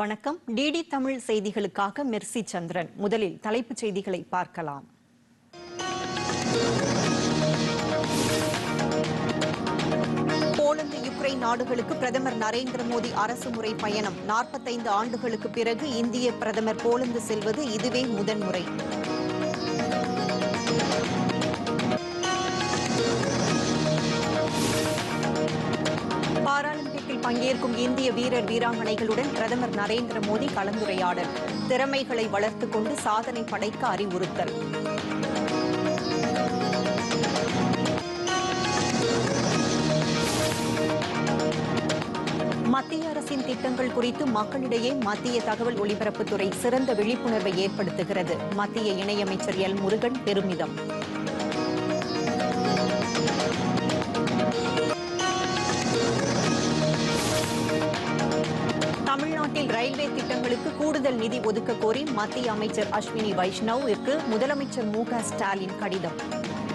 வணக்கம். டிடி தமிழ் செய்திகளுக்காக மெர்சி சந்திரன். முதலில் தலைப்புச் செய்திகளை பார்க்கலாம். போலந்து யுக்ரைன் நாடுகளுக்கு பிரதமர் நரேந்திர மோடி அரசுமுறை பயணம். நாற்பத்தைந்து ஆண்டுகளுக்கு பிறகு இந்திய பிரதமர் போலந்து செல்வது இதுவே முதன்முறை. பங்கேற்கும் இந்திய வீரர் வீராங்கனைகளுடன் பிரதமர் நரேந்திர மோடி கலந்துரையாடல். திறமைகளை வளர்த்துக் கொண்டு சாதனை படைக்க அறிவுறுத்தல். மத்திய அரசின் திட்டங்கள் குறித்து மக்களிடையே மத்திய தகவல் ஒலிபரப்புத்துறை சிறந்த விழிப்புணர்வை ஏற்படுத்துகிறது. மத்திய இணையமைச்சர் எல் முருகன் பெருமிதம். தமிழ்நாட்டில் ரயில்வே திட்டங்களுக்கு கூடுதல் நிதி ஒதுக்க கோரி மத்திய அமைச்சர் அஸ்வினி வைஷ்ணவிற்கு முதலமைச்சர் மு க ஸ்டாலின் கடிதம்.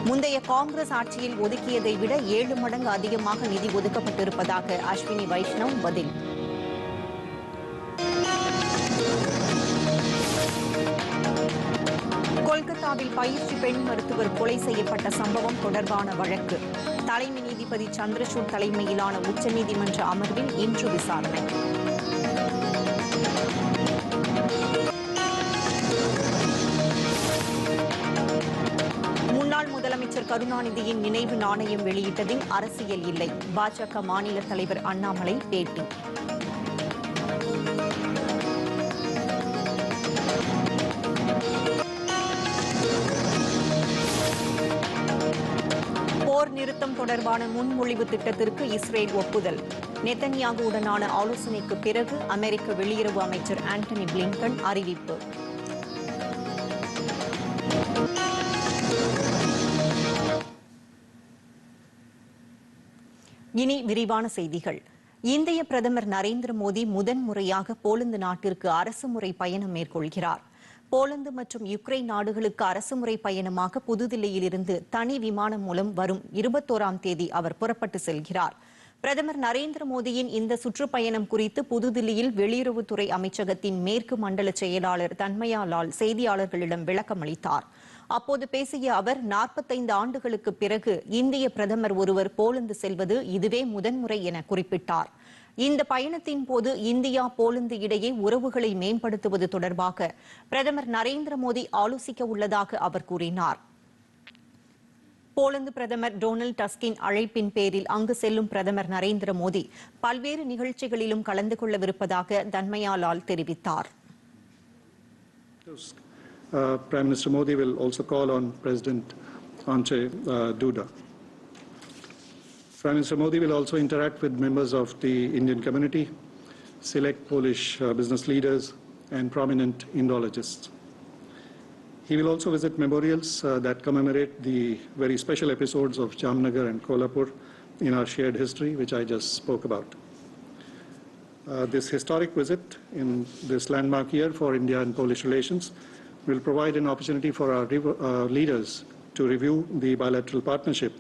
முந்தைய காங்கிரஸ் ஆட்சியில் ஒதுக்கியதை விட ஏழு மடங்கு அதிகமாக நிதி ஒதுக்கப்பட்டிருப்பதாக அஸ்வினி வைஷ்ணவ் பதில். கொல்கத்தாவில் பயிற்சி பெண் மருத்துவர் கொலை செய்யப்பட்ட சம்பவம் தொடர்பான வழக்கு. தலைமை நீதிபதி சந்திரசூட் தலைமையிலான உச்சநீதிமன்ற அமர்வில் இன்று விசாரணை. கருணாநிதியின் நினைவு நாணயம் வெளியிட்டதில் அரசியல் இல்லை. பாஜக மாநில தலைவர் அண்ணாமலை பேட்டி. போர் நிறுத்தம் தொடர்பான முன்மொழிவு திட்டத்திற்கு இஸ்ரேல் ஒப்புதல். நெத்தன்யாகுவுடனான ஆலோசனைக்கு பிறகு அமெரிக்க வெளியுறவு அமைச்சர் ஆண்டனி பிளிங்கன் அறிவிப்பு. இனி விரிவான செய்திகள். இந்திய பிரதமர் நரேந்திர மோடி முதன்முறையாக போலந்து நாட்டிற்கு அரசுமுறை பயணம் மேற்கொள்கிறார். போலந்து மற்றும் யுக்ரைன் நாடுகளுக்கு அரசுமுறை பயணமாக புதுதில்லியில் இருந்து தனி விமானம் மூலம் வரும் இருபத்தோராம் தேதி அவர் புறப்பட்டு செல்கிறார். பிரதமர் நரேந்திர மோடியின் இந்த சுற்றுப்பயணம் குறித்து புதுதில்லியில் வெளியுறவுத்துறை அமைச்சகத்தின் மேற்கு மண்டல செயலாளர் தன்மயா லால் செய்தியாளர்களிடம் விளக்கம் அளித்தாா் அப்போது பேசிய அவர் நாற்பத்தைந்து ஆண்டுகளுக்கு பிறகு இந்திய பிரதமர் ஒருவர் போலந்து செல்வது இதுவே முதன்முறை என குறிப்பிட்டார். இந்த பயணத்தின் போது இந்தியா போலந்து இடையே உறவுகளை மேம்படுத்துவது தொடர்பாக பிரதமர் நரேந்திர மோடி ஆலோசிக்க உள்ளதாக அவர் கூறினார். போலந்து பிரதமர் டொனால்ட் டஸ்கின் அழைப்பின் பேரில் அங்கு செல்லும் பிரதமர் நரேந்திர மோடி பல்வேறு நிகழ்ச்சிகளிலும் கலந்து கொள்ளவிருப்பதாக தன்மயாலால் தெரிவித்தார். Uh, Prime Minister Modi will also call on President Andrzej uh, Duda. Prime Minister Modi will also interact with members of the Indian community, select Polish uh, business leaders, and prominent Indologists. He will also visit memorials uh, that commemorate the very special episodes of Jamnagar and Kolhapur in our shared history, which I just spoke about. Uh, this historic visit in this landmark year for India and Polish relations will provide an opportunity for our rev- uh, leaders to review the bilateral partnership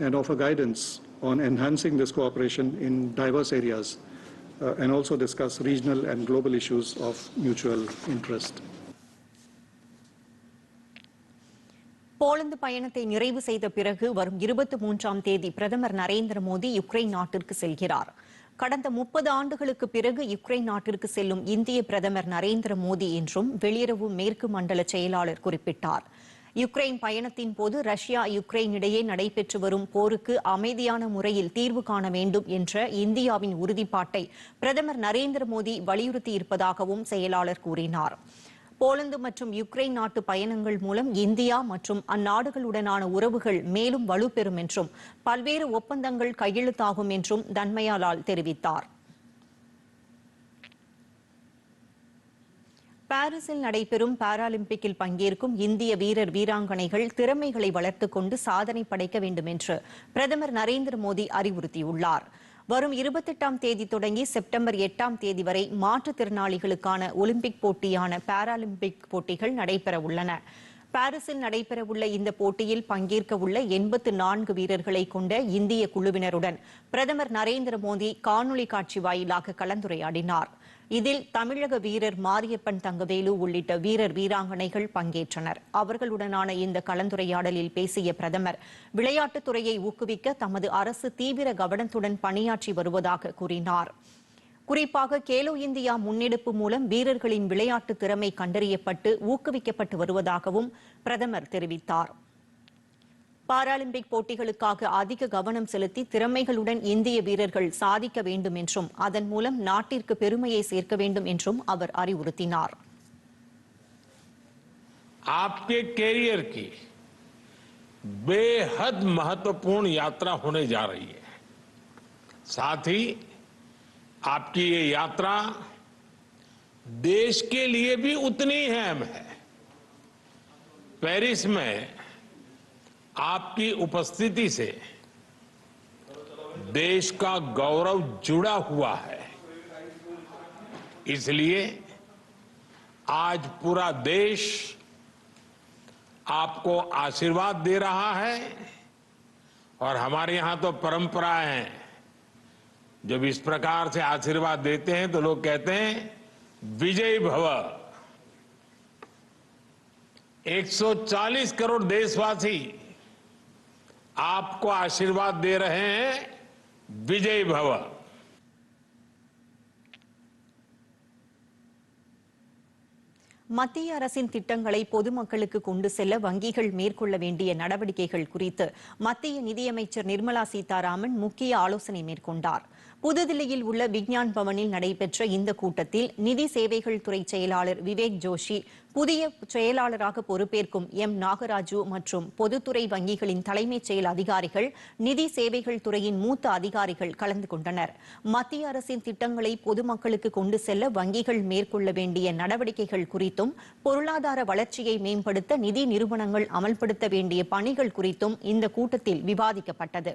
and offer guidance on enhancing this cooperation in diverse areas uh, and also discuss regional and global issues of mutual interest. Poland பயணத்தை நிறைவு செய்த பிறகு வரும் இருபத்தி மூன்றாம் தேதி பிரதமர் Narendra Modi Ukraine நாட்டிற்கு செல்கிறார் கடந்த முப்பது ஆண்டுகளுக்கு பிறகு யுக்ரைன் நாட்டிற்கு செல்லும் இந்திய பிரதமர் நரேந்திர மோடி என்றும் வெளியுறவு மேற்கு மண்டல செயலாளர் குறிப்பிட்டார். யுக்ரைன் பயணத்தின் போது ரஷ்யா யுக்ரைன் இடையே நடைபெற்று வரும் போருக்கு அமைதியான முறையில் தீர்வு காண வேண்டும் என்ற இந்தியாவின் உறுதிப்பாட்டை பிரதமர் நரேந்திர மோடி வலியுறுத்தியிருப்பதாகவும் செயலாளர் கூறினார். போலந்து மற்றும் யுக்ரைன் நாட்டு பயணங்கள் மூலம் இந்தியா மற்றும் அந்நாடுகளுடனான உறவுகள் மேலும் வலுப்பெறும் என்றும் பல்வேறு ஒப்பந்தங்கள் கையெழுத்தாகும் என்றும் தன்மயாலால் தெரிவித்தார். பாரிஸில் நடைபெறும் பாராலிம்பிக்கில் பங்கேற்கும் இந்திய வீரர் வீராங்கனைகள் திறமைகளை வளர்த்துக் கொண்டு சாதனை படைக்க வேண்டும் என்று பிரதமர் நரேந்திர மோடி அறிவுறுத்தியுள்ளார். வரும் இருபத்தெட்டாம் தேதி தொடங்கி செப்டம்பர் எட்டாம் தேதி வரை மாற்றுத்திறனாளிகளுக்கான ஒலிம்பிக் போட்டியான பாராலிம்பிக் போட்டிகள் நடைபெற உள்ளன. பாரிஸில் நடைபெறவுள்ள இந்த போட்டியில் பங்கேற்க உள்ள எண்பத்து நான்கு வீரர்களை கொண்ட இந்திய குழுவினருடன் பிரதமர் நரேந்திர மோடி காணொலி காட்சி வாயிலாக கலந்துரையாடினார். இதில் தமிழக வீரர் மாரியப்பன் தங்கவேலு உள்ளிட்ட வீரர் வீராங்கனைகள் பங்கேற்றனர். அவர்களுடனான இந்த கலந்துரையாடலில் பேசிய பிரதமர் விளையாட்டுத்துறையை ஊக்குவிக்க தமது அரசு தீவிர கவனத்துடன் பணியாற்றி வருவதாக கூறினார். குறிப்பாக கேலோ இந்தியா முன்னெடுப்பு மூலம் வீரர்களின் விளையாட்டு திறமை கண்டறியப்பட்டு ஊக்குவிக்கப்பட்டு வருவதாகவும் பிரதமர் தெரிவித்தார். பாராலிம்பிக் போட்டிகளுக்காக அதிக கவனம் செலுத்தி திறமைகளுடன் இந்திய வீரர்கள் சாதிக்க வேண்டும் என்றும் அதன் மூலம் நாட்டிற்கு பெருமையை சேர்க்க வேண்டும் என்றும் அவர் அறிவுறுத்தினார் आपके कैरियर की बेहद महत्वपूर्ण यात्रा होने जा रही है साथ ही आपकी ये यात्रा देश के लिए भी उतनी ही अहम है पेरिस में आपकी उपस्थिति से देश का गौरव जुड़ा हुआ है। इसलिए आज पूरा देश आपको आशीर्वाद दे रहा है और हमारे यहाँ तो परंपराएँ हैं। जब इस प्रकार से आशीर्वाद देते हैं तो लोग कहते हैं, विजय भव। 140 करोड़ देशवासी आपको आशीर्वाद दे रहे हैं विजय भव மத்திய அரசின் திட்டங்களை பொதுமக்களுக்கு கொண்டு செல்ல வங்கிகள் மேற்கொள்ள வேண்டிய நடவடிக்கைகள் குறித்து மத்திய நிதியமைச்சர் நிர்மலா சீதாராமன் முக்கிய ஆலோசனை மேற்கொண்டார் புதுதில்லியில் உள்ள விக்ஞான் பவனில் நடைபெற்ற இந்த கூட்டத்தில் நிதி சேவைகள் துறை செயலாளர் விவேக் ஜோஷி புதிய செயலாளராக பொறுப்பேற்கும் எம். நாகராஜு மற்றும் பொதுத்துறை வங்கிகளின் தலைமைச் செயல் அதிகாரிகள் நிதி சேவைகள் துறையின் மூத்த அதிகாரிகள் கலந்து கொண்டனர். மத்திய அரசின் திட்டங்களை பொதுமக்களுக்கு கொண்டு செல்ல வங்கிகள் மேற்கொள்ள வேண்டிய நடவடிக்கைகள் குறித்தும் பொருளாதார வளர்ச்சியை மேம்படுத்த நிதி நிறுவனங்கள் அமல்படுத்த வேண்டிய பணிகள் குறித்தும் இந்த கூட்டத்தில் விவாதிக்கப்பட்டது.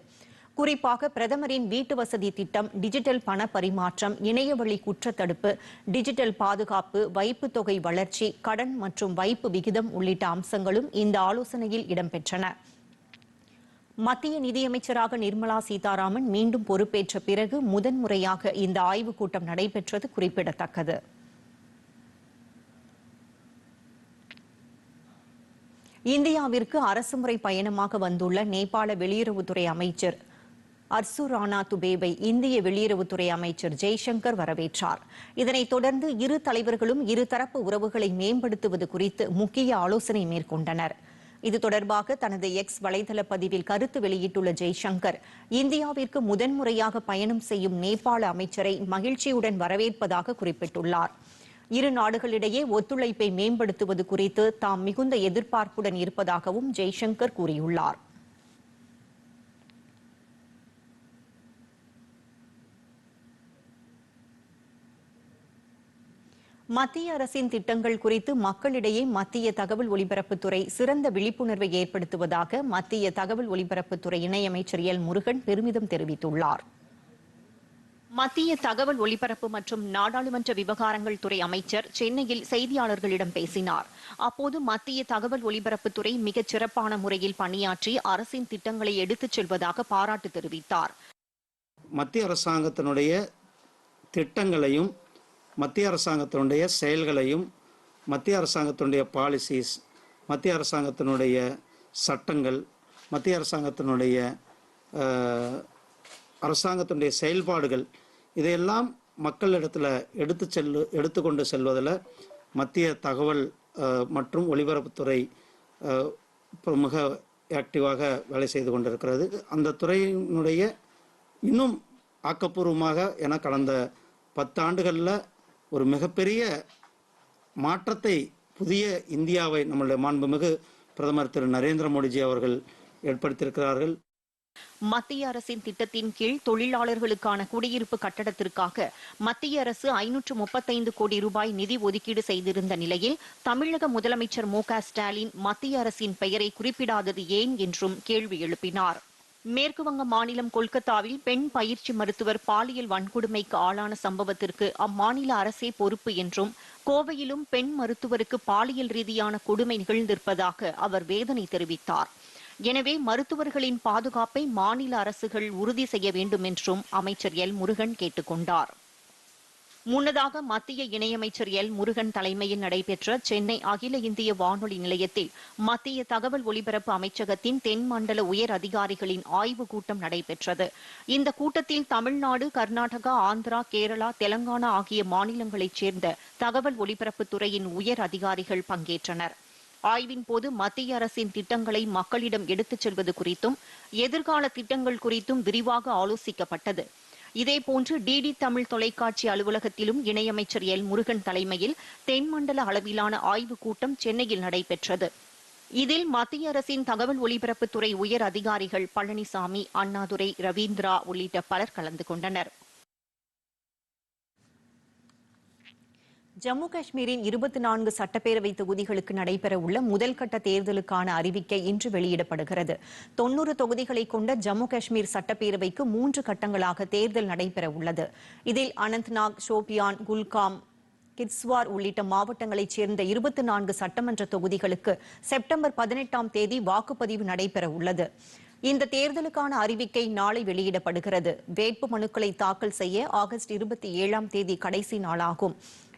குறிப்பாக பிரதமரின் வீட்டு வசதி திட்டம் டிஜிட்டல் பண பரிமாற்றம் இணையவழி குற்றத்தடுப்பு டிஜிட்டல் பாதுகாப்பு வைப்பு தொகை வளர்ச்சி கடன் மற்றும் வைப்பு விகிதம் உள்ளிட்ட அம்சங்களும் இந்த ஆலோசனையில் இடம்பெற்றன. மத்திய நிதியமைச்சராக நிர்மலா சீதாராமன் மீண்டும் பொறுப்பேற்ற பிறகு முதன்முறையாக இந்த ஆய்வுக் கூட்டம் நடைபெற்றது குறிப்பிடத்தக்கது. இந்தியாவிற்கு அரசுமுறை பயணமாக வந்துள்ள நேபாள வெளியுறவுத்துறை அமைச்சர் அர்சு ராணா துபேவை இந்திய வெளியுறவுத்துறை அமைச்சர் ஜெய்சங்கர் வரவேற்றார். இதனைத் தொடர்ந்து இரு தலைவர்களும் இருதரப்பு உறவுகளை மேம்படுத்துவது குறித்து முக்கிய ஆலோசனை மேற்கொண்டனர். இது தொடர்பாக தனது எக்ஸ் வலைதள பதிவில் கருத்து வெளியிட்டுள்ள ஜெய்சங்கர் இந்தியாவிற்கு முதன்முறையாக பயணம் செய்யும் நேபாள அமைச்சரை மகிழ்ச்சியுடன் வரவேற்பதாக குறிப்பிட்டுள்ளார். இரு நாடுகளிடையே ஒத்துழைப்பை மேம்படுத்துவது குறித்து தாம் மிகுந்த எதிர்பார்ப்புடன் இருப்பதாகவும் ஜெய்சங்கர் கூறியுள்ளார். மத்திய அரசின் திட்டங்கள் குறித்து மக்களிடையே மத்திய தகவல் ஒலிபரப்புத்துறை சிறந்த விழிப்புணர்வை ஏற்படுத்துவதாக மத்திய தகவல் ஒலிபரப்புத்துறை இணையமைச்சர் எல். முருகன் பெருமிதம் தெரிவித்துள்ளார். மத்திய தகவல் ஒலிபரப்பு மற்றும் நாடாளுமன்ற விவகாரங்கள் துறை அமைச்சர் சென்னையில் செய்தியாளர்களிடம் பேசினார். அப்போது மத்திய தகவல் ஒலிபரப்புத்துறை மிகச் சிறப்பான முறையில் பணியாற்றி அரசின் திட்டங்களை எடுத்துச் செல்வதாக பாராட்டு தெரிவித்தார். மத்திய அரசாங்கத்தினுடைய திட்டங்களையும் மத்திய அரசாங்கத்தினுடைய செயல்களையும் மத்திய அரசாங்கத்தினுடைய பாலிசிஸ் மத்திய அரசாங்கத்தினுடைய சட்டங்கள் மத்திய அரசாங்கத்தினுடைய அரசாங்கத்தினுடைய செயல்பாடுகள் இதையெல்லாம் மக்களிடத்தில் எடுத்து செல்லு எடுத்துக்கொண்டு செல்வதில் மத்திய தகவல் மற்றும் ஒலிபரப்புத்துறை மிக ஆக்டிவாக வேலை செய்து கொண்டிருக்கிறது. அந்த துறையினுடைய இன்னும் ஆக்கப்பூர்வமாக என கடந்த பத்தாண்டுகளில் ஒரு மிகப்பெரிய மாற்றத்தை புதிய இந்தியாவை நம்மளுடைய மாண்புமிகு பிரதமர் திரு நரேந்திர மோடிஜி அவர்கள் ஏற்படுத்தியிருக்கிறார்கள். மத்திய அரசின் திட்டத்தின் கீழ் தொழிலாளர்களுக்கான குடியிருப்பு கட்டடத்திற்காக மத்திய அரசு ஐநூற்று முப்பத்தைந்து கோடி ரூபாய் நிதி ஒதுக்கீடு செய்திருந்த நிலையில் தமிழக முதலமைச்சர் மு க ஸ்டாலின் மத்திய அரசின் பெயரை குறிப்பிடாதது ஏன் என்றும் கேள்வி எழுப்பினார். மேற்குவங்க மாநிலம் கொல்கத்தாவில் பெண் பயிற்சி மருத்துவர் பாலியல் வன்கொடுமைக்கு ஆளான சம்பவத்திற்கு அம்மாநில அரசே பொறுப்பு என்றும் கோவையிலும் பெண் மருத்துவருக்கு பாலியல் ரீதியான கொடுமை நிகழ்ந்திருப்பதாக அவர் வேதனை தெரிவித்தார். எனவே மருத்துவர்களின் பாதுகாப்பை மாநில அரசுகள் உறுதி செய்ய வேண்டும் என்றும் அமைச்சர் எல் முருகன் கேட்டுக்கொண்டார். முன்னதாக மத்திய இணையமைச்சர் எல். முருகன் தலைமையில் நடைபெற்ற சென்னை அகில இந்திய வானொலி நிலையத்தில் மத்திய தகவல் ஒலிபரப்பு அமைச்சகத்தின் தென் மண்டல உயர் அதிகாரிகளின் ஆய்வுக் கூட்டம் நடைபெற்றது. இந்த கூட்டத்தில் தமிழ்நாடு கர்நாடகா ஆந்திரா கேரளா தெலங்கானா ஆகிய மாநிலங்களைச் சேர்ந்த தகவல் ஒலிபரப்புத் துறையின் உயர் அதிகாரிகள் பங்கேற்றனர். ஆய்வின் போது மத்திய அரசின் திட்டங்களை மக்களிடம் எடுத்துச் செல்வது குறித்தும் எதிர்கால திட்டங்கள் குறித்தும் விரிவாக ஆலோசிக்கப்பட்டது. இதேபோன்று டிடி தமிழ் தொலைக்காட்சி அலுவலகத்திலும் இணையமைச்சர் எல் முருகன் தலைமையில் தென்மண்டல அளவிலான ஆய்வுக் கூட்டம் சென்னையில் நடைபெற்றது. இதில் மத்திய அரசின் தகவல் ஒலிபரப்புத்துறை உயர் அதிகாரிகள் பழனிசாமி அண்ணாதுரை ரவீந்திரா உள்ளிட்ட பலர் கலந்து கொண்டனர். ஜம்மு காஷ்மீரின் இருபத்தி நான்கு சட்டப்பேரவை தொகுதிகளுக்கு நடைபெறவுள்ள முதல் கட்ட தேர்தலுக்கான அறிவிக்கை இன்று வெளியிடப்படுகிறது. தொன்னூறு தொகுதிகளை கொண்ட ஜம்மு காஷ்மீர் சட்டப்பேரவைக்கு மூன்று கட்டங்களாக தேர்தல் நடைபெற உள்ளது இதில் அனந்த்நாக் ஷோபியான் குல்காம் கிட்ஸ்வார் உள்ளிட்ட மாவட்டங்களைச் சேர்ந்த இருபத்தி நான்கு சட்டமன்ற தொகுதிகளுக்கு செப்டம்பர் பதினெட்டாம் தேதி வாக்குப்பதிவு நடைபெற உள்ளது இந்த தேர்தலுக்கான அறிவிக்கை நாளை வெளியிடப்படுகிறது. வேட்பு மனுக்களை தாக்கல் செய்ய ஆகஸ்ட் இருபத்தி ஏழாம் தேதி கடைசி நாளாகும்.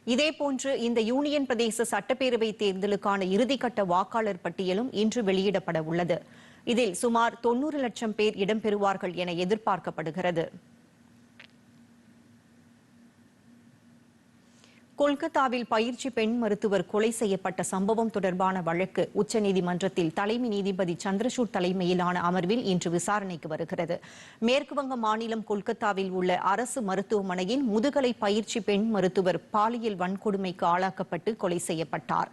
இதேபோன்று இந்த யூனியன் பிரதேச சட்டப்பேரவை தேர்தலுக்கான இறுதிக்கட்ட வாக்காளர் பட்டியலும் இன்று வெளியிடப்பட உள்ளது. இதில் சுமார் தொன்னூறு லட்சம் பேர் இடம்பெறுவார்கள் என எதிர்பார்க்கப்படுகிறது. கொல்கத்தாவில் பயிற்சி பெண் மருத்துவர் கொலை செய்யப்பட்ட சம்பவம் தொடர்பான வழக்கு உச்சநீதிமன்றத்தில் தலைமை நீதிபதி சந்திரசூட் தலைமையிலான அமர்வில் இன்று விசாரணைக்கு வருகிறது. மேற்குவங்க மாநிலம் கொல்கத்தாவில் உள்ள அரசு மருத்துவமனையின் முதுகலை பயிற்சி பெண் மருத்துவர் பாலியல் வன்கொடுமைக்கு ஆளாக்கப்பட்டு கொலை செய்யப்பட்டார்.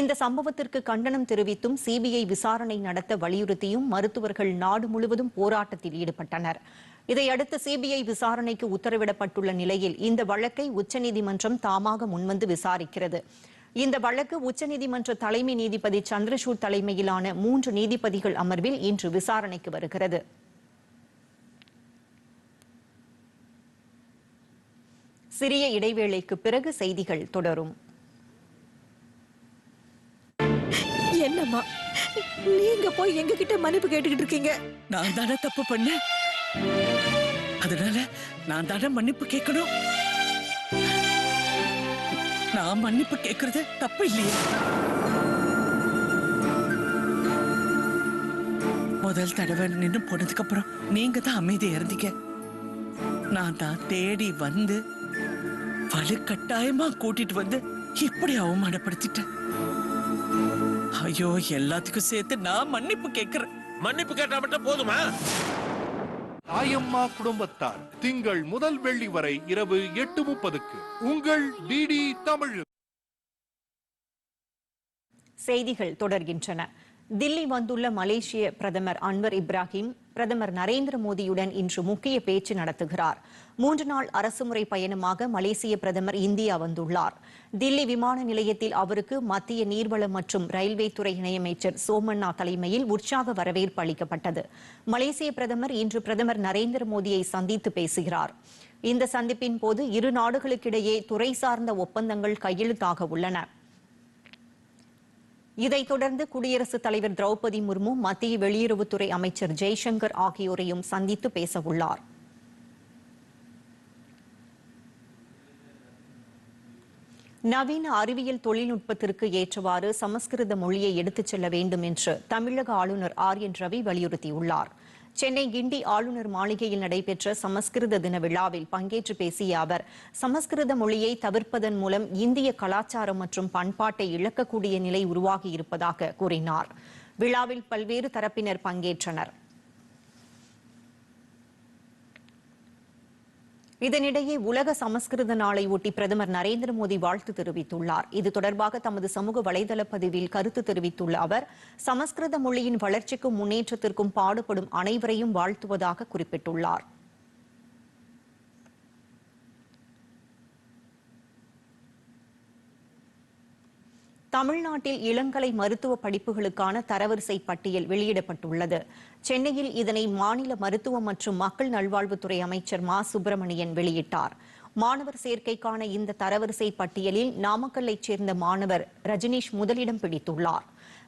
இந்த சம்பவத்திற்கு கண்டனம் தெரிவித்தும் சிபிஐ விசாரணை நடத்த வலியுறுத்தியும் மருத்துவர்கள் நாடு முழுவதும் போராட்டத்தில் ஈடுபட்டனர். இதையடுத்து சிபிஐ விசாரணைக்கு உத்தரவிடப்பட்டுள்ள நிலையில் இந்த வழக்கை உச்சநீதிமன்றம் தாமாக முன்வந்து விசாரிக்கிறது. இந்த வழக்கு உச்சநீதிமன்ற தலைமை நீதிபதி சந்திரசூட் தலைமையிலான மூன்று நீதிபதிகள் அமர்வில் இன்று விசாரணைக்கு வருகிறது. சிறிய இடைவேளைக்கு பிறகு செய்திகள் தொடரும். என்னம்மா? நீங்க போய் எங்க கிட்ட மன்னிப்பு கேட்டுக்கிட்டு இருக்கீங்க. நான் தானே தப்பு பண்ணேன்? அதனால நான் தானே மன்னிப்பு கேட்கணும்? நான் மன்னிப்பு கேட்கறது தப்பு இல்லையே. முதல் தடவை நின்று போனதுக்கு அப்புறம் நீங்க தான் அமைதியா இருந்தீங்க. நான் தான் தேடி வந்து வலுக்கட்டாயமா கூட்டிட்டு வந்து இப்படி அவமானப்படுத்திட்டேன். ஐயோ எல்லாத்துக்கும் சேர்த்து நான் மன்னிப்பு கேட்கிறேன். மன்னிப்பு கேட்டா மட்டும் போதுமா? தாயம்மா குடும்பத்தார் திங்கள் முதல் வெள்ளி வரை இரவு எட்டு முப்பதுக்கு உங்கள் டிடி தமிழ். செய்திகள் தொடர்கின்றன. தில்லி வந்துள்ள மலேசிய பிரதமர் அன்வர் இப்ராஹிம் பிரதமர் நரேந்திர மோடியுடன் இன்று முக்கிய பேச்சு நடத்துகிறார். மூன்று நாள் அரசுமுறை பயணமாக மலேசிய பிரதமர் இந்தியா வந்துள்ளார். தில்லி விமான நிலையத்தில் அவருக்கு மத்திய நீர்வளம் மற்றும் ரயில்வே துறை இணையமைச்சர் சோமண்ணா தலைமையில் உற்சாக வரவேற்பு அளிக்கப்பட்டது. மலேசிய பிரதமர் இன்று பிரதமர் நரேந்திர மோடியை சந்தித்து பேசுகிறார். இந்த சந்திப்பின் போது இரு நாடுகளுக்கிடையே துறை சார்ந்த ஒப்பந்தங்கள் கையெழுத்தாக உள்ளன. இதைத் தொடர்ந்து குடியரசுத் தலைவர் திரௌபதி முர்மு மத்திய வெளியுறவுத்துறை அமைச்சர் ஜெய்சங்கர் ஆகியோரையும் சந்தித்து பேசவுள்ளார். நவீன அறிவியல் தொழில்நுட்பத்திற்கு ஏற்றவாறு சமஸ்கிருத மொழியை எடுத்துச் செல்ல வேண்டும் என்று தமிழக ஆளுநர் ஆர் என் ரவி வலியுறுத்தியுள்ளார். சென்னை கிண்டி ஆளுநர் மாளிகையில் நடைபெற்ற சமஸ்கிருத தின விழாவில் பங்கேற்று பேசிய அவர் சமஸ்கிருத மொழியை தவிர்ப்பதன் மூலம் இந்திய கலாச்சாரம் மற்றும் பண்பாட்டை இழக்கக்கூடிய நிலை உருவாகி இருப்பதாக கூறினார். விழாவில் பல்வேறு தரப்பினர் பங்கேற்றனர். இதனிடையே உலக சமஸ்கிருத நாளை ஒட்டி பிரதமர் நரேந்திர மோடி வாழ்த்து தெரிவித்துள்ளார். இது தொடர்பாக தமது சமூக வலைதள பதிவில் கருத்து தெரிவித்துள்ள அவர் சமஸ்கிருத மொழியின் வளர்ச்சிக்கும் முன்னேற்றத்திற்கும் பாடுபடும் அனைவரையும் வாழ்த்துவதாக குறிப்பிட்டுள்ளார். தமிழ்நாட்டில் இளங்கலை மருத்துவ படிப்புகளுக்கான தரவரிசை பட்டியல் வெளியிடப்பட்டுள்ளது. சென்னையில் இதனை மாநில மருத்துவ மற்றும் மக்கள் நல்வாழ்வுத்துறை அமைச்சர் மா. சுப்பிரமணியன் வெளியிட்டார். மாணவர் சேர்க்கைக்கான இந்த தரவரிசை பட்டியலில் நாமக்கல்லைச் சேர்ந்த மாணவர் ரஜினீஷ் முதலிடம் பிடித்துள்ளார்.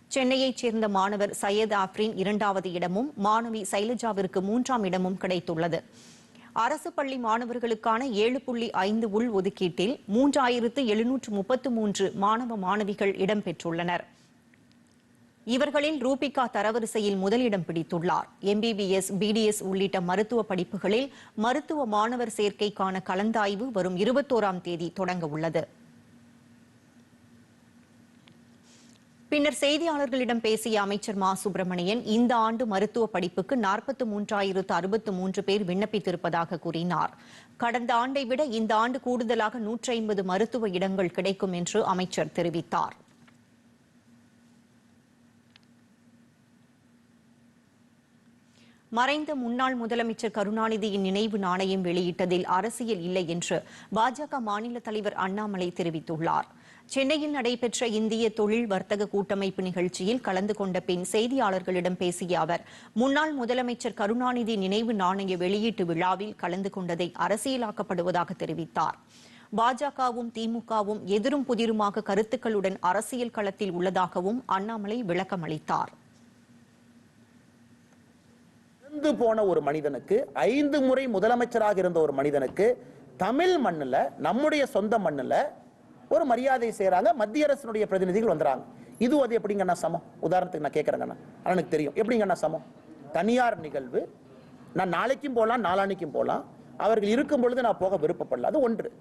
சென்னையைச் சேர்ந்த மாணவர் சையத் ஆப்ரின் இரண்டாவது இடமும் மாணவி சைலஜாவிற்கு மூன்றாம் இடமும் கிடைத்துள்ளது. அரசு பள்ளி மாணவர்களுக்கான ஏழு புள்ளி ஐந்து உள் ஒதுக்கீட்டில் மூன்றாயிரத்து எழுநூற்று முப்பத்து மூன்று மாணவ மாணவிகள் இடம்பெற்றுள்ளனர் இவர்களில் ரூபிகா தரவரிசையில் முதலிடம் பிடித்துள்ளார். எம்பிபிஎஸ் பிடிஎஸ் உள்ளிட்ட மருத்துவ படிப்புகளில் மருத்துவ மாணவர் சேர்க்கைக்கான கலந்தாய்வு வரும் இருபத்தோராம் தேதி தொடங்க உள்ளது. பின்னர் செய்தியாளர்களிடம் பேசிய அமைச்சர் மா. சுப்பிரமணியன் இந்த ஆண்டு மருத்துவ படிப்புக்கு நாற்பத்து மூன்றாயிரத்து அறுபத்து மூன்று பேர் விண்ணப்பித்திருப்பதாக கூறினார். கடந்த ஆண்டை விட இந்த ஆண்டு கூடுதலாக நூற்றி ஐம்பது மருத்துவ இடங்கள் கிடைக்கும் என்று அமைச்சர் தெரிவித்தார். மறைந்த முன்னாள் முதலமைச்சர் கருணாநிதியின் நினைவு நாணயம் வெளியிட்டதில் அரசியல் இல்லை என்று பாஜக மாநில தலைவர் அண்ணாமலை தெரிவித்துள்ளாா் சென்னையில் நடைபெற்ற இந்திய தொழில் வர்த்தக கூட்டமைப்பு நிகழ்ச்சியில் கலந்து கொண்ட பின் செய்தியாளர்களிடம் பேசிய அவர் முன்னாள் முதலமைச்சர் கருணாநிதி நினைவு நாணய வெளியீட்டு விழாவில் கலந்து கொண்டதை அரசியலாக்கப்படுவதாக தெரிவித்தார். பாஜகவும் திமுகவும் எதிரும் புதிருமாக கருத்துக்களுடன் அரசியல் களத்தில் உள்ளதாகவும் அண்ணாமலை விளக்கமளித்தார். இறந்து போன ஒரு மனிதனுக்கு ஐந்து முறை முதலமைச்சராக இருந்த ஒரு மனிதனுக்கு தமிழ் மண்ணுல நம்முடைய சொந்த மண்ணுல ஒரு மரியாதை செய்யறாங்க மத்திய அரசினுடைய பிரதிநிதிகள் வந்துறாங்க. இது அது எப்படிங்கண்ணா சமம்? உதாரணத்துக்கு நான் கேட்கறேங்கண்ணா எனக்கு தெரியும். எப்படிங்கண்ணா சமம்? தனியார் நிகழ்வு நான் நாளைக்கும் போகலாம் நாளானிக்கும் போகலாம் அவர்கள் இருக்கும் பொழுது நான் போக விருப்பப்படல. அது ஒன்று.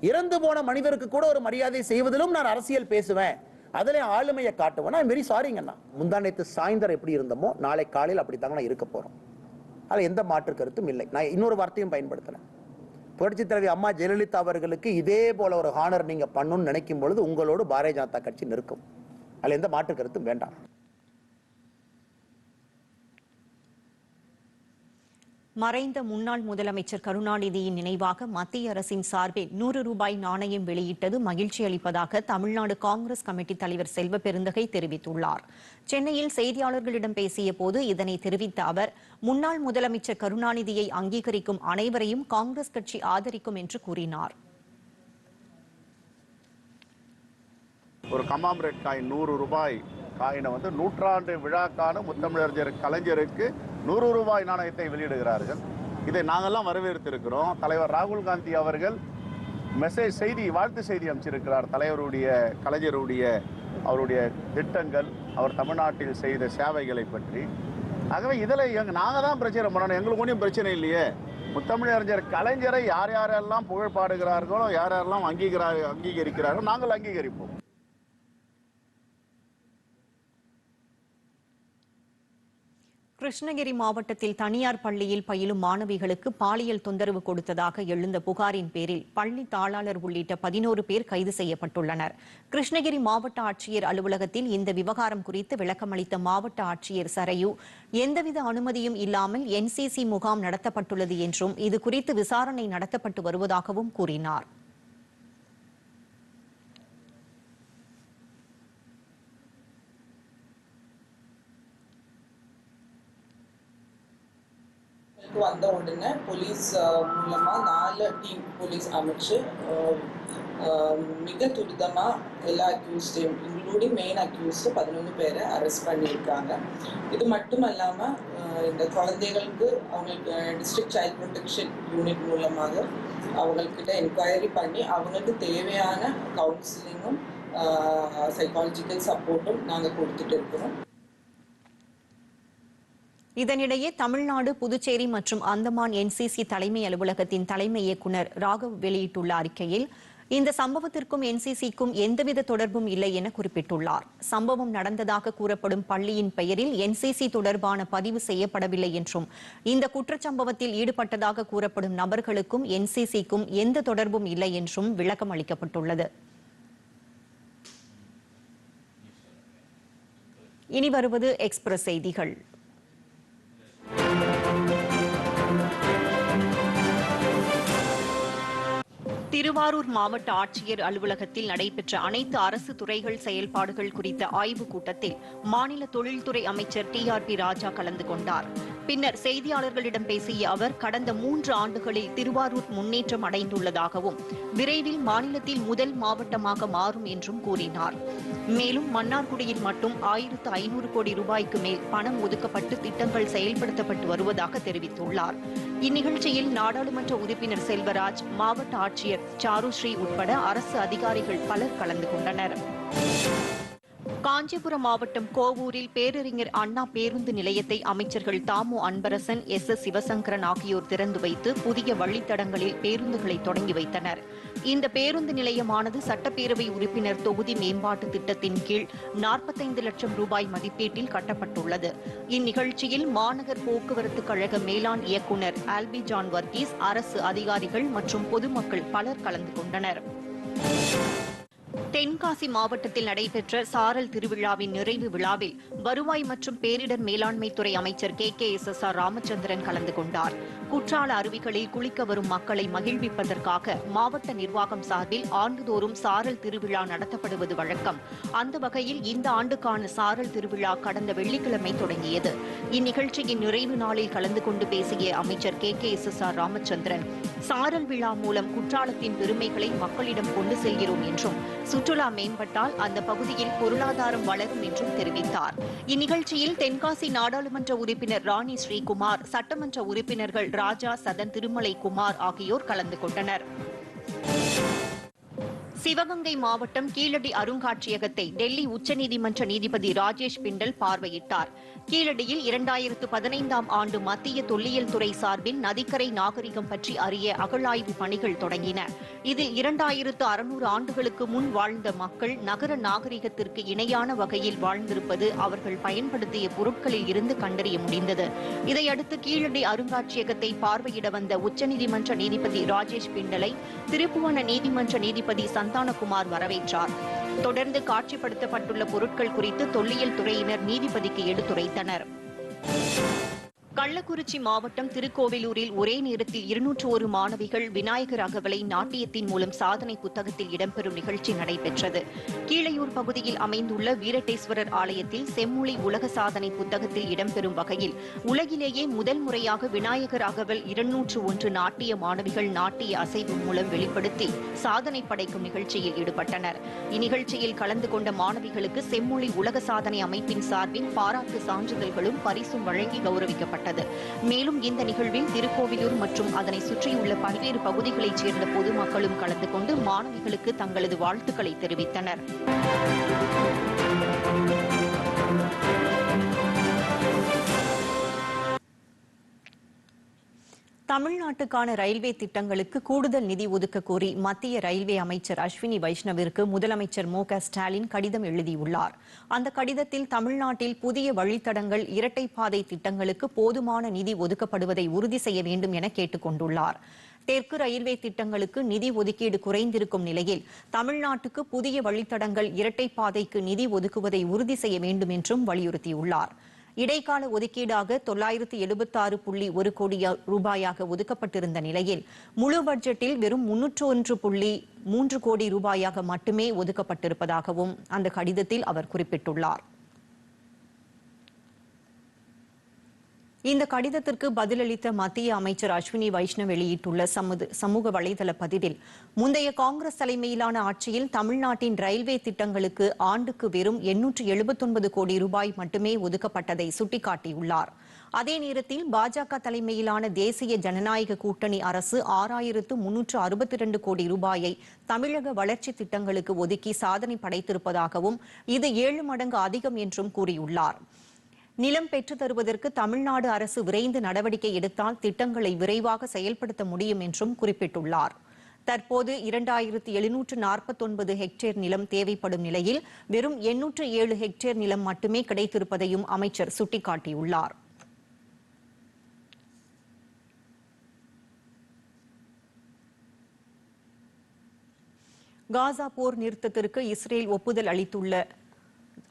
இறந்து போன மனிதருக்கு கூட ஒரு மரியாதை செய்வதிலும் நான் அரசியல் பேசுவேன். அதில் ஆளுமையை காட்டுவேன். வெரி சாரிங்கண்ணா. முந்தானத்து சாயந்தரம் எப்படி இருந்தோமோ நாளை காலையில் அப்படி தாங்க நான் இருக்க போகிறோம் அதில் எந்த மாற்று கருத்தும் இல்லை. நான் இன்னொரு வார்த்தையும் பயன்படுத்தினேன் புரட்சி தலைவி அம்மா ஜெயலலிதா அவர்களுக்கு இதே போல ஒரு ஹானர் நீங்க பண்ணணும்னு நினைக்கும் பொழுது உங்களோடு பாரதிய ஜனதா கட்சி நிற்கும். அதில் எந்த மாற்று கருத்தும் வேண்டாம். மறைந்த முன்னாள் முதலமைச்சர் கருணாநிதியின் நினைவாக மத்திய அரசின் சார்பில் நூறு ரூபாய் நாணயம் வெளியிட்டது மகிழ்ச்சி அளிப்பதாக தமிழ்நாடு காங்கிரஸ் கமிட்டி தலைவர் செல்வ பெருந்தகை தெரிவித்துள்ளார். சென்னையில் செய்தியாளர்களிடம் பேசிய போது இதனை தெரிவித்த அவர் முன்னாள் முதலமைச்சர் கருணாநிதியை அங்கீகரிக்கும் அனைவரையும் காங்கிரஸ் கட்சி ஆதரிக்கும் என்று கூறினார். ஒரு கமாமரேட் காயின் நூறு ரூபாய் காயினை வந்து நூற்றாண்டு விழாக்கான முத்தமிழறிஞர் கலைஞருக்கு நூறு ரூபாய் நாணயத்தை வெளியிடுகிறார்கள். இதை நாங்கெல்லாம் வரவேற்றிருக்கிறோம் தலைவர் ராகுல் காந்தி அவர்கள் மெசேஜ் செய்தி வாழ்த்து செய்தி அமைச்சிருக்கிறார் தலைவருடைய கலைஞருடைய அவருடைய திட்டங்கள் அவர் தமிழ்நாட்டில் செய்த சேவைகளை பற்றி. ஆகவே இதில் எங்கள் நாங்கள் தான் பிரச்சனை பண்ணணும். எங்களுக்கு ஒன்றும் பிரச்சனை இல்லையே. முத்தமிழறிஞர் கலைஞரை யார் யாரெல்லாம் புகழ் பாடுகிறார்களோ யார் யாரெல்லாம் அங்கீகரா அங்கீகரிக்கிறார்களோ நாங்கள் அங்கீகரிப்போம். கிருஷ்ணகிரி மாவட்டத்தில் தனியார் பள்ளியில் பயிலும் மாணவிகளுக்கு பாலியல் தொந்தரவு கொடுத்ததாக எழுந்த புகாரின் பேரில் பள்ளி தாளாளர் உள்ளிட்ட பதினோரு பேர் கைது செய்யப்பட்டுள்ளனர். கிருஷ்ணகிரி மாவட்ட ஆட்சியர் அலுவலகத்தில் இந்த விவகாரம் குறித்து விளக்கமளித்த மாவட்ட ஆட்சியர் சரையு எந்தவித அனுமதியும் இல்லாமல் என்சிசி முகாம் நடத்தப்பட்டுள்ளது என்றும் இது குறித்து விசாரணை நடத்தப்பட்டு வருவதாகவும் கூறினார். வந்த உடனே போலீஸ் மூலமாக நாலு டீம் போலீஸ் அமைச்சு மிக துரிதமாக எல்லா அக்யூஸ்டையும் இன்க்ளூடிங் மெயின் அக்யூஸ்டு பதினொன்று பேரை அரெஸ்ட் பண்ணியிருக்காங்க. இது மட்டும் இல்லாமல் இந்த குழந்தைகளுக்கு அவங்களுக்கு டிஸ்ட்ரிக்ட் சைல்ட் ப்ரொடெக்ஷன் யூனிட் மூலமாக அவங்கக்கிட்ட என்கொயரி பண்ணி அவங்களுக்கு தேவையான கவுன்சிலிங்கும் சைக்காலஜிக்கல் சப்போர்ட்டும் நாங்கள் கொடுத்துட்டு இருக்கிறோம். இதனிடையே தமிழ்நாடு புதுச்சேரி மற்றும் அந்தமான் என்சிசி தலைமை அலுவலகத்தின் தலைமை இயக்குநர் ராகவ் வெளியிட்டுள்ள அறிக்கையில் இந்த சம்பவத்திற்கும் என்சிசிக்கும் எந்தவித தொடர்பும் இல்லை என குறிப்பிட்டுள்ளார். சம்பவம் நடந்ததாக கூறப்படும் பள்ளியின் பெயரில் என்சிசி தொடர்பான பதிவு செய்யப்படவில்லை என்றும் இந்த குற்றச்சம்பவத்தில் ஈடுபட்டதாக கூறப்படும் நபர்களுக்கும் என்சிசிக்கும் எந்த தொடர்பும் இல்லை என்றும் விளக்கம் அளிக்கப்பட்டுள்ளது. இனி வருவது எக்ஸ்பிரஸ் செய்திகள். திருவாரூர் மாவட்ட ஆட்சியர் அலுவலகத்தில் நடைபெற்ற அனைத்து அரசு துறைகள் செயல்பாடுகள் குறித்த ஆய்வுக் கூட்டத்தில் மாநில தொழில்துறை அமைச்சர் டி ஆர் பி ராஜா கலந்து கொண்டார். பின்னர் செய்தியாளர்களிடம் பேசிய அவர் கடந்த மூன்று ஆண்டுகளில் திருவாரூர் முன்னேற்றம் அடைந்துள்ளதாகவும் விரைவில் மாநிலத்தில் முதல் மாவட்டமாக மாறும் என்றும் கூறினார். மேலும் மன்னார்குடியில் மட்டும் ஆயிரத்து ஐநூறு கோடி ரூபாய்க்கு மேல் பணம் ஒதுக்கப்பட்டு திட்டங்கள் செயல்படுத்தப்பட்டு வருவதாக தெரிவித்துள்ளார். இந்நிகழ்ச்சியில் நாடாளுமன்ற உறுப்பினர் செல்வராஜ் மாவட்ட ஆட்சியர் சாருஸ்ரீ உட்பட அரசு அதிகாரிகள் பலர் கலந்து கொண்டனர். காஞ்சிபுரம் மாவட்டம் கோவூரில் பேரறிஞர் அண்ணா பேருந்து நிலையத்தை அமைச்சர்கள் தாமு அன்பரசன் எஸ். எஸ். சிவசங்கரன் ஆகியோர் திறந்து வைத்து புதிய வழித்தடங்களில் பேருந்துகளை தொடங்கி வைத்தனர். இந்த பேருந்து நிலையமானது சட்டப்பேரவை உறுப்பினர் தொகுதி மேம்பாட்டு திட்டத்தின் கீழ் நாற்பத்தைந்து லட்சம் ரூபாய் மதிப்பீட்டில் கட்டப்பட்டுள்ளது. இந்நிகழ்ச்சியில் மாநகர் போக்குவரத்து கழக மேலாண் இயக்குநர் ஆல்பி ஜான் வர்கீஸ் அரசு அதிகாரிகள் மற்றும் பொதுமக்கள் பலர் கலந்து கொண்டனர். தென்காசி மாவட்டத்தில் நடைபெற்ற சாரல் திருவிழாவின் நிறைவு விழாவில் வருவாய் மற்றும் பேரிடர் மேலாண்மை துறை அமைச்சர் K. K. S. S. R. Ramachandran கலந்து கொண்டார். குற்றால அருவிகளில் குளிக்க வரும் மக்களை மகிழ்விப்பதற்காக மாவட்ட நிர்வாகம் சார்பில் ஆண்டுதோறும் சாரல் திருவிழா நடத்தப்படுவது வழக்கம். அந்த வகையில் இந்த ஆண்டுக்கான சாரல் திருவிழா கடந்த வெள்ளிக்கிழமை தொடங்கியது. இந்நிகழ்ச்சியின் நிறைவு நாளில் கலந்து கொண்டு பேசிய அமைச்சர் K. K. S. S. R. Ramachandran சாரல் விழா மூலம் குற்றாலத்தின் பெருமைகளை மக்களிடம் கொண்டு செல்கிறோம் என்றும் சுற்றுலா மேம்பட்டால் அந்த பகுதியில் பொருளாதாரம் வளரும் என்றும் தெரிவித்தார். இந்நிகழ்ச்சியில் தென்காசி நாடாளுமன்ற உறுப்பினர் ராணி ஸ்ரீகுமார் சட்டமன்ற உறுப்பினர்கள் ராஜா சதன் திருமலை குமார் ஆகியோர் கலந்து கொண்டனர். சிவகங்கை மாவட்டம் கீழடி அருங்காட்சியகத்தை டெல்லி உச்சநீதிமன்ற நீதிபதி ராஜேஷ் பிண்டல் பார்வையிட்டார். கீழடியில் இரண்டாயிரத்து பதினைந்தாம் ஆண்டு மத்திய தொல்லியல் துறை சார்பில் நதிக்கரை நாகரிகம் பற்றி அறிய அகழாய்வு பணிகள் தொடங்கின. இதில் இரண்டாயிரத்து அறுநூறு ஆண்டுகளுக்கு முன் வாழ்ந்த மக்கள் நகர நாகரிகத்திற்கு இணையான வகையில் வாழ்ந்திருப்பது அவர்கள் பயன்படுத்திய பொருட்களில் இருந்து கண்டறிய முடிந்தது. இதையடுத்து கீழடி அருங்காட்சியகத்தை பார்வையிட வந்த உச்சநீதிமன்ற நீதிபதி ராஜேஷ் பிண்டலை திருப்புவன நீதிமன்ற நீதிபதி சந்த் சந்தானகுமார் வரவேற்றார். தொடர்ந்து காட்சிப்படுத்தப்பட்டுள்ள பொருட்கள் குறித்து தொல்லியல் துறையினர் நீதிபதிக்கு எடுத்துரைத்தனர். கள்ளக்குறிச்சி மாவட்டம் திருக்கோவிலூரில் ஒரே நேரத்தில் இருநூற்று ஒரு மாணவிகள் விநாயகர் அகவலை நாட்டியத்தின் மூலம் சாதனை புத்தகத்தில் இடம்பெறும் நிகழ்ச்சி நடைபெற்றது. கீழையூர் பகுதியில் அமைந்துள்ள வீரட்டேஸ்வரர் ஆலயத்தில் செம்மொழி உலக சாதனை புத்தகத்தில் இடம்பெறும் வகையில் உலகிலேயே முதல் முறையாக விநாயகர் அகவல் இருநூற்று ஒன்று நாட்டிய மாணவிகள் நாட்டிய அசைவு மூலம் வெளிப்படுத்தி சாதனை படைக்கும் நிகழ்ச்சியில் ஈடுபட்டனர். இந்நிகழ்ச்சியில் கலந்து கொண்ட மாணவிகளுக்கு செம்மொழி உலக சாதனை அமைப்பின் சார்பில் பாராட்டு சான்றிதழ்களும் பரிசும் வழங்கி கௌரவிக்கப்பட்டது மேலும் இந்த நிகழ்வில் திருக்கோவிலூர் மற்றும் அதனை சுற்றியுள்ள பல்வேறு பகுதிகளைச் சேர்ந்த பொதுமக்களும் கலந்து கொண்டு மாணவிகளுக்கு தங்களது வாழ்த்துக்களை தெரிவித்தனர். தமிழ்நாட்டுக்கான ரயில்வே திட்டங்களுக்கு கூடுதல் நிதி ஒதுக்க கோரி மத்திய ரயில்வே அமைச்சர் அஸ்வினி வைஷ்ணவிற்கு முதலமைச்சர் மு க ஸ்டாலின் கடிதம் எழுதியுள்ளார். அந்த கடிதத்தில் தமிழ்நாட்டில் புதிய வழித்தடங்கள் இரட்டைப்பாதை திட்டங்களுக்கு போதுமான நிதி ஒதுக்கப்படுவதை உறுதி செய்ய வேண்டும் என கேட்டுக் கொண்டுள்ளார். தெற்கு ரயில்வே திட்டங்களுக்கு நிதி ஒதுக்கீடு குறைந்திருக்கும் நிலையில் தமிழ்நாட்டுக்கு புதிய வழித்தடங்கள் இரட்டைப்பாதைக்கு நிதி ஒதுக்குவதை உறுதி செய்ய வேண்டும் என்றும் வலியுறுத்தியுள்ளார். இடைக்கால ஒதுக்கீடாக தொள்ளாயிரத்து எழுபத்தாறு புள்ளி ஒரு கோடி ரூபாயாக ஒதுக்கப்பட்டிருந்த நிலையில் முழு பட்ஜெட்டில் வெறும் முன்னூற்று ஒன்று புள்ளி மூன்று கோடி ரூபாயாக மட்டுமே ஒதுக்கப்பட்டிருப்பதாகவும் அந்த கடிதத்தில் அவர் குறிப்பிட்டுள்ளார். இந்த கடிதத்திற்கு பதிலளித்த மத்திய அமைச்சர் அஸ்வினி வைஷ்ணவ் வெளியிட்டுள்ள சமுது சமூக வலைதள பதிவில் முந்தைய காங்கிரஸ் தலைமையிலான ஆட்சியில் தமிழ்நாட்டின் ரயில்வே திட்டங்களுக்கு ஆண்டுக்கு வெறும் எண்ணூற்று எழுபத்தொன்பது கோடி ரூபாய் மட்டுமே ஒதுக்கப்பட்டதை சுட்டிக்காட்டியுள்ளார். அதே நேரத்தில் பாஜக தலைமையிலான தேசிய ஜனநாயக கூட்டணி அரசு ஆறாயிரத்து முன்னூற்று அறுபத்தி இரண்டு கோடி ரூபாயை தமிழக வளர்ச்சி திட்டங்களுக்கு ஒதுக்கி சாதனை படைத்திருப்பதாகவும் இது ஏழு மடங்கு அதிகம் என்றும் கூறியுள்ளார். நிலம் பெற்றுத் தருவதற்கு தமிழ்நாடு அரசு விரைந்து நடவடிக்கை எடுத்தால் திட்டங்களை விரைவாக செயல்படுத்த முடியும் என்றும் குறிப்பிட்டுள்ளார். தற்போது இரண்டாயிரத்து எழுநூற்று நாற்பத்தொன்பது ஹெக்டேர் நிலம் தேவைப்படும் நிலையில் வெறும் எண்ணூற்று ஏழு ஹெக்டேர் நிலம் மட்டுமே கிடைத்திருப்பதையும் அமைச்சர் சுட்டிக்காட்டியுள்ளார். காசா போர் நிறுத்தத்திற்கு இஸ்ரேல் ஒப்புதல் அளித்துள்ள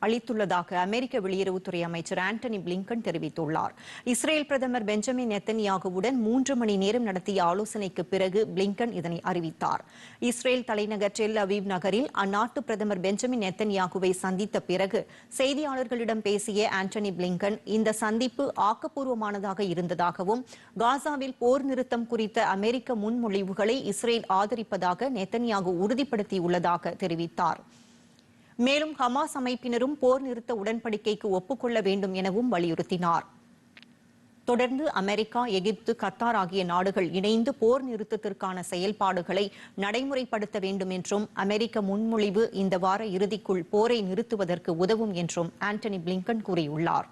அளித்துள்ளதாக அமெரிக்க வெளியுறவுத்துறை அமைச்சர் ஆண்டனி பிளிங்கன் தெரிவித்துள்ளார். இஸ்ரேல் பிரதமர் பெஞ்சமின் நெத்தன்யாகுவுடன் மூன்று மணி நேரம் நடத்திய ஆலோசனைக்கு பிறகு பிளிங்கன் இதனை அறிவித்தார். இஸ்ரேல் தலைநகர் டெல் அவீவ் நகரில் அந்நாட்டு பிரதமர் பெஞ்சமின் நெத்தன்யாகுவை சந்தித்த பிறகு செய்தியாளர்களிடம் பேசிய ஆண்டனி பிளிங்கன் இந்த சந்திப்பு ஆக்கப்பூர்வமானதாக இருந்ததாகவும் காசாவில் போர் நிறுத்தம் குறித்த அமெரிக்க முன்மொழிவுகளை இஸ்ரேல் ஆதரிப்பதாக நெத்தன்யாகு உறுதிப்படுத்தியுள்ளதாக தெரிவித்தாா் மேலும் ஹமாஸ் அமைப்பினரும் போர் நிறுத்த உடன்படிக்கைக்கு ஒப்புக்கொள்ள வேண்டும் எனவும் வலியுறுத்தினார். தொடர்ந்து அமெரிக்கா எகிப்து கத்தார் ஆகிய நாடுகள் இணைந்து போர் நிறுத்தத்திற்கான செயல்பாடுகளை நடைமுறைப்படுத்த வேண்டும் என்றும் அமெரிக்க முன்மொழிவு இந்த வார இறுதிக்குள் போரை நிறுத்துவதற்கு உதவும் என்றும் ஆண்டனி பிளிங்கன் கூறியுள்ளார்.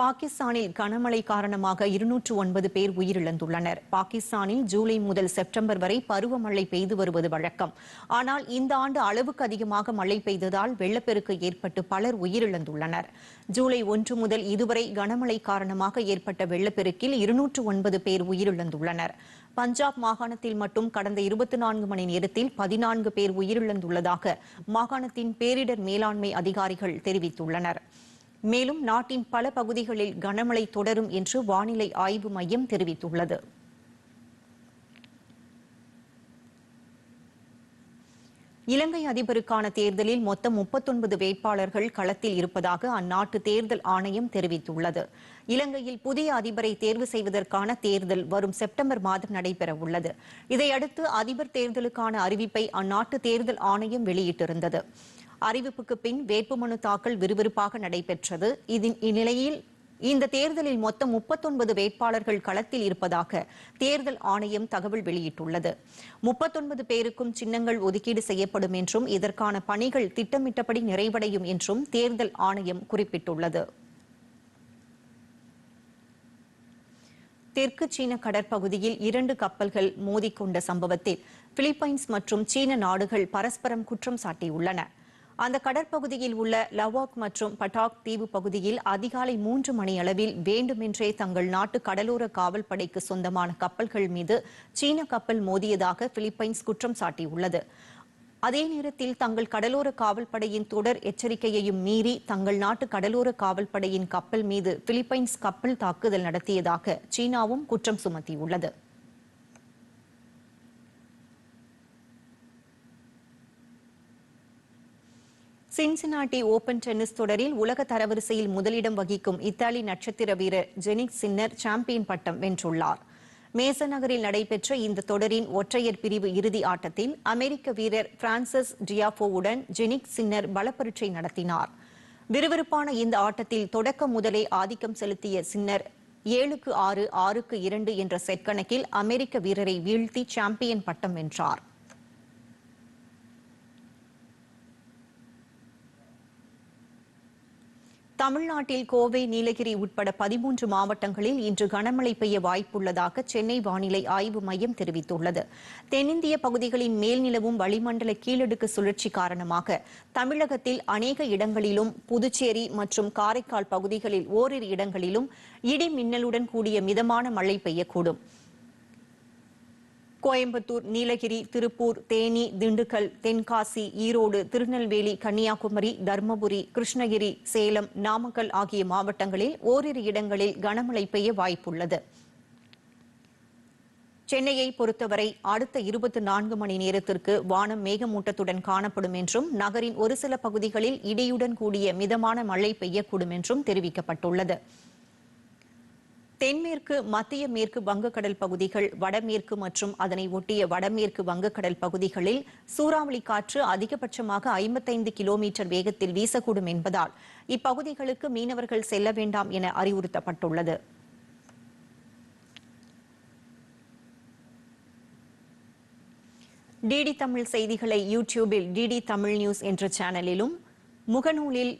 பாகிஸ்தானில் கனமழை காரணமாக இருநூற்று ஒன்பது பேர் உயிரிழந்துள்ளனர். பாகிஸ்தானில் ஜூலை முதல் செப்டம்பர் வரை பருவமழை பெய்து வருவது வழக்கம். ஆனால் இந்த ஆண்டு அளவுக்கு அதிகமாக மழை பெய்ததால் வெள்ளப்பெருக்கு ஏற்பட்டு பலர் உயிரிழந்துள்ளனர். ஜூலை ஒன்று முதல் இதுவரை கனமழை காரணமாக ஏற்பட்ட வெள்ளப்பெருக்கில் இருநூற்று ஒன்பது பேர் உயிரிழந்துள்ளனர். பஞ்சாப் மாகாணத்தில் மட்டும் கடந்த இருபத்தி நான்கு மணி நேரத்தில் பதினான்கு பேர் உயிரிழந்துள்ளதாக மாகாணத்தின் பேரிடர் மேலாண்மை அதிகாரிகள் தெரிவித்துள்ளனர். மேலும் நாட்டின் பல பகுதிகளில் கனமழை தொடரும் என்று வானிலை ஆய்வு மையம் தெரிவித்துள்ளது. இலங்கை அதிபருக்கான தேர்தலில் மொத்தம் முப்பத்தொன்பது வேட்பாளர்கள் களத்தில் இருப்பதாக அந்நாட்டு தேர்தல் ஆணையம் தெரிவித்துள்ளது. இலங்கையில் புதிய அதிபரை தேர்வு செய்வதற்கான தேர்தல் வரும் செப்டம்பர் மாதம் நடைபெற உள்ளது. இதையடுத்து அதிபர் தேர்தலுக்கான அறிவிப்பை அந்நாட்டு தேர்தல் ஆணையம் வெளியிட்டிருந்தது. அறிவிப்புக்கு பின் வேட்புமனு தாக்கல் விறுவிறுப்பாக நடைபெற்றது. இதன் இந்நிலையில் இந்த தேர்தலில் மொத்தம் முப்பத்தொன்பது வேட்பாளர்கள் களத்தில் இருப்பதாக தேர்தல் ஆணையம் தகவல் வெளியிட்டுள்ளது. முப்பத்தொன்பது பேருக்கும் சின்னங்கள் ஒதுக்கீடு செய்யப்படும் என்றும் இதற்கான பணிகள் திட்டமிட்டபடி நிறைவடையும் என்றும் தேர்தல் ஆணையம் குறிப்பிட்டுள்ளது. தெற்கு சீன கடற்பகுதியில் இரண்டு கப்பல்கள் மோதிக்கொண்ட சம்பவத்தில் பிலிப்பைன்ஸ் மற்றும் சீன நாடுகள் பரஸ்பரம் குற்றம் சாட்டியுள்ளன. அந்த கடற்பகுதியில் உள்ள லவாக் மற்றும் பட்டாக் தீவு பகுதியில் அதிகாலை மூன்று மணி அளவில் வேண்டுமென்றே தங்கள் நாட்டு கடலோர காவல்படைக்கு சொந்தமான கப்பல்கள் மீது சீன கப்பல் மோதியதாக பிலிப்பைன்ஸ் குற்றம் சாட்டியுள்ளது. அதே நேரத்தில் தங்கள் கடலோர காவல்படையின் தொடர் எச்சரிக்கையையும் மீறி தங்கள் நாட்டு கடலோர காவல்படையின் கப்பல் மீது பிலிப்பைன்ஸ் கப்பல் தாக்குதல் நடத்தியதாக சீனாவும் குற்றம் சுமத்தியுள்ளது. சின்சினாட்டி ஓபன் டென்னிஸ் தொடரில் உலக தரவரிசையில் முதலிடம் வகிக்கும் இத்தாலி நட்சத்திர வீரர் ஜெனிக் சின்னர் சாம்பியன் பட்டம் வென்றுள்ளார். மேசநகரில் நடைபெற்ற இந்த தொடரின் ஒற்றையர் பிரிவு இறுதி ஆட்டத்தில் அமெரிக்க வீரர் பிரான்சிஸ் டியாஃபோவுடன் ஜெனிக் சின்னர் பலப்பரீட்சை நடத்தினார். விறுவிறுப்பான இந்த ஆட்டத்தில் தொடக்கம் முதலே ஆதிக்கம் செலுத்திய சின்னர் ஏழுக்கு ஆறு ஆறுக்கு இரண்டு என்ற செட் கணக்கில் அமெரிக்க வீரரை வீழ்த்தி சாம்பியன் பட்டம் வென்றார். தமிழ்நாட்டில் கோவை நீலகிரி உட்பட பதிமூன்று மாவட்டங்களில் இன்று கனமழை பெய்ய வாய்ப்புள்ளதாக சென்னை வானிலை ஆய்வு மையம் தெரிவித்துள்ளது. தென்னிந்திய பகுதிகளின் மேல் நிலவும் வளிமண்டல கீழடுக்கு சுழற்சி காரணமாக தமிழகத்தில் அநேக இடங்களிலும் புதுச்சேரி மற்றும் காரைக்கால் பகுதிகளில் ஓரிரு இடங்களிலும் இடி மின்னலுடன் கூடிய மிதமான மழை பெய்யக்கூடும். கோயம்புத்தூர் நீலகிரி திருப்பூர் தேனி திண்டுக்கல் தென்காசி ஈரோடு திருநெல்வேலி கன்னியாகுமரி தர்மபுரி கிருஷ்ணகிரி சேலம் நாமக்கல் ஆகிய மாவட்டங்களில் ஓரிரு இடங்களில் கனமழை பெய்ய வாய்ப்புள்ளது. சென்னையை பொறுத்தவரை அடுத்த இருபத்தி நான்கு மணி நேரத்திற்கு வானம் மேகமூட்டத்துடன் காணப்படும் என்றும் நகரின் ஒரு சில பகுதிகளில் இடியுடன் கூடிய மிதமான மழை பெய்யக்கூடும் என்றும் தெரிவிக்கப்பட்டுள்ளது. தென்மேற்கு மத்திய மேற்கு வங்கக்கடல் பகுதிகள் வடமேற்கு மற்றும் அதனை ஒட்டிய வடமேற்கு வங்கக்கடல் பகுதிகளில் சூறாவளி காற்று அதிகபட்சமாக ஐம்பத்தைந்து கிலோமீட்டர் வேகத்தில் வீசக்கூடும் என்பதால் இப்பகுதிகளுக்கு மீனவர்கள் செல்ல வேண்டாம் என அறிவுறுத்தப்பட்டுள்ளது. டிடி தமிழ் செய்திகளை யூடியூபில் டிடி தமிழ் நியூஸ் என்ற சேனலிலும் முகநூலில்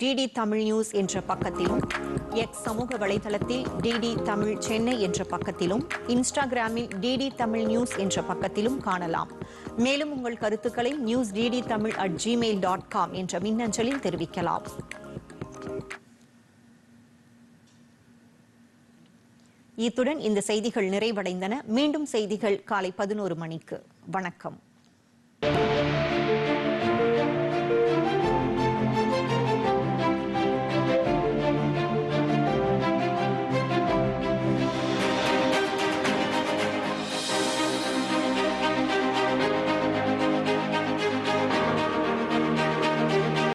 டிடி தமிழ் நியூஸ் என்ற பக்கத்திலும் எக்ஸ் சமூக வலைதளத்தில் டிடி தமிழ் சென்னை என்ற பக்கத்திலும் இன்ஸ்டாகிராமில் டிடி தமிழ் நியூஸ் என்ற பக்கத்திலும் காணலாம். மேலும் உங்கள் கருத்துக்களை news DD Tamil at Gmail dot com என்ற மின்னஞ்சலில் தெரிவிக்கலாம். இத்துடன் இந்த செய்திகள் நிறைவடைந்தன. மீண்டும் செய்திகள் காலை பதினோரு மணிக்கு. வணக்கம்.